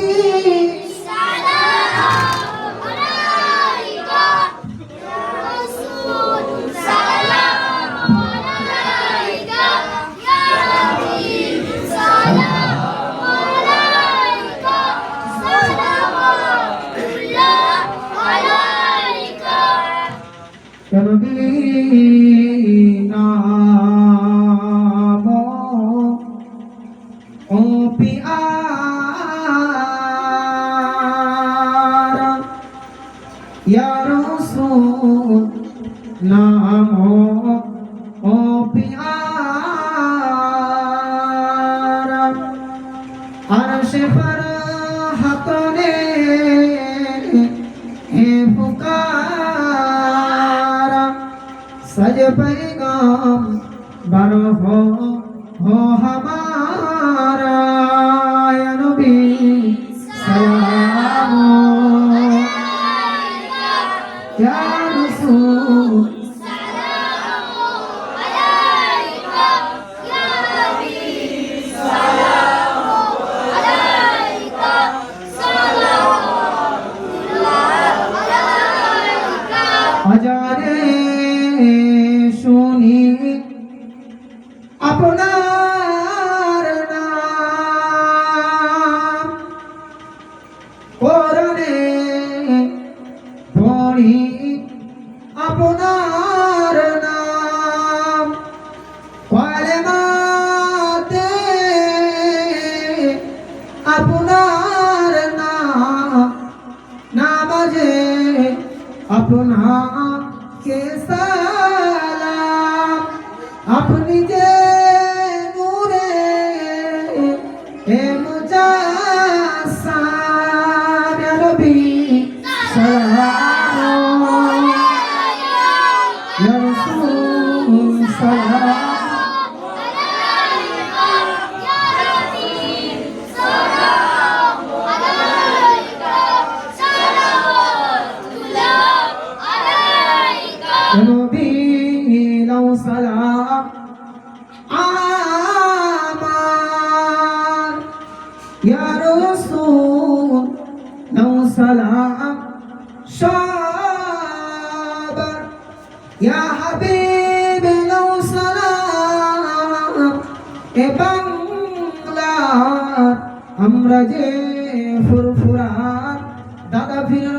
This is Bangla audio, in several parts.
be ইয়া রাসূল নাম ও পিয়ারা। আরশে ফারহাতনে হে পুকারা সজ পয়গাম বারো পড়ি আপনার নাম। পালেমাতে আপনার নাম। নামাজে আপনাকে সালাম আমার যে ফুরফুরার দাদা ফিরের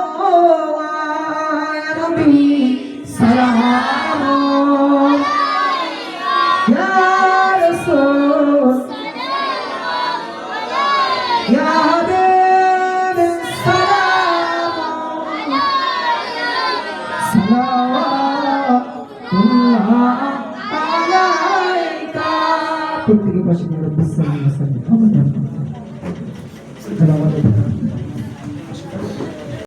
그들이 보시기로 비싼 것을 터무니없는 돌아가게 됩니다.